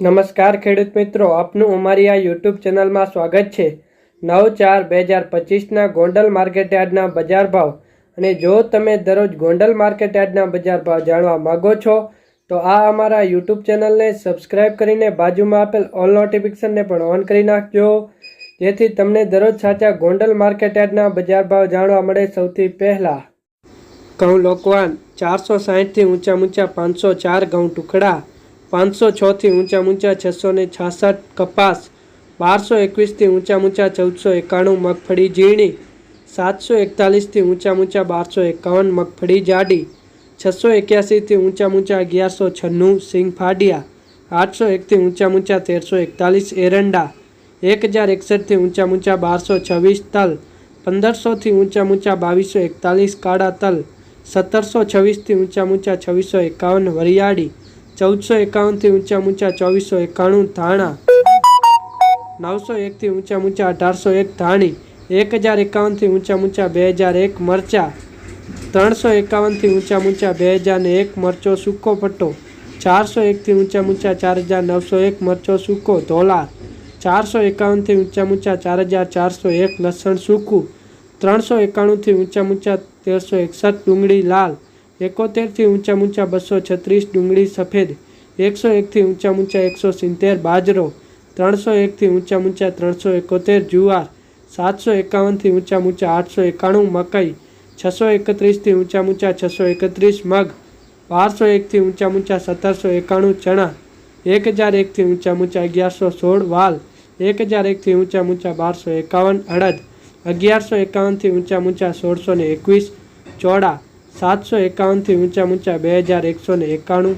નમસ્કાર ખેડૂત મિત્રો, આપનું અમારી આ યુટ્યુબ ચેનલમાં સ્વાગત છે. નવ ચાર બે હજાર પચીસના ગોંડલ માર્કેટયાર્ડના બજાર ભાવ. અને જો તમે દરરોજ ગોંડલ માર્કેટયાર્ડના બજાર ભાવ જાણવા માગો છો, તો આ અમારા યુટ્યુબ ચેનલને સબસ્ક્રાઇબ કરીને બાજુમાં આપેલ ઓલ નોટિફિકેશનને પણ ઓન કરી નાખજો. જેથી તમને દરરોજ સાચા ગોંડલ માર્કેટયાર્ડના બજાર ભાવ જાણવા મળે સૌથી પહેલાં. ઘઉં લોકવાન ચારસો સાહીઠથી ઊંચા ઊંચા પાંચસો ચાર ઘઉં ટુકડા. પાંચસો છથી ઊંચા ઊંચા છસો ને છાસઠ કપાસ, બારસો એકવીસથી ઊંચા ઊંચા ચૌદસો એકાણું મગફળી ઝીણી, સાતસો એકતાલીસથી ઊંચા ઊંચા બારસો એકાવન મગફળી જાડી, છસો એક્યાસીથી ઊંચા ઊંચા અગિયારસો છન્નું સિંગ ફાડિયા, આઠસો એકથી ઊંચા ઊંચા તેરસો એકતાલીસ એરંડા એક હજાર એકસઠથી ઊંચા ઊંચા બારસો છવ્વીસ તલ, પંદરસોથી ઊંચા ઊંચા બાવીસો એકતાલીસ કાળા તલ, સત્તરસો છવ્વીસથી ઊંચા ઊંચા છવ્વીસો એકાવન વરિયાળી ચૌદસો એકાવનથી ઊંચા ઊંચા ચોવીસો એકાણું ધાણા. નવસો એકથી ઊંચા ઊંચા અઢારસો એક ધાણી. એક હજાર એકાવનથી ઊંચા ઊંચા બે હજાર એક મરચા. ત્રણસો એકાવનથી ઊંચા ઊંચા બે હજાર એક મરચો સૂકો પટ્ટો. ચારસો એકથી ઊંચા ઊંચા ચાર હજાર નવસો એક મરચો સૂકો ધોલાર ચારસો એકાવનથી ઊંચા ઊંચા ચાર હજાર ચારસો એક લસણ સૂકું. ત્રણસો એકાણુંથી ઊંચા ઊંચા તેરસો એકસઠ ડુંગળી લાલ. એકોતેરથી ઊંચા ઊંચા બસો છત્રીસ ડુંગળી સફેદ એકસો એકથી ઊંચા ઊંચા એકસો સિત્તેર બાજરો ત્રણસો એકથી ઊંચા ઊંચા ત્રણસો એકોતેર જુવાર સાતસો એકાવનથી ઊંચા ઊંચા આઠસો એકાણું મકાઈ છસો એકત્રીસથી ઊંચા ઊંચા છસો એકત્રીસ મગ બારસો એકથી ઊંચા ઊંચા સત્તરસો એકાણું ચણા એક હજાર એકથી ઊંચા ઊંચા અગિયારસો સોળ વાલ એક હજાર એકથી ઊંચા ઊંચા બારસો એકાવન અડદ અગિયારસો એકાવનથી ઊંચા ઊંચા સોળસો ને એકવીસ ચોડા સાતસો એકાવનથી ઊંચા ઊંચા બે હજાર એકસો ને એકાણું.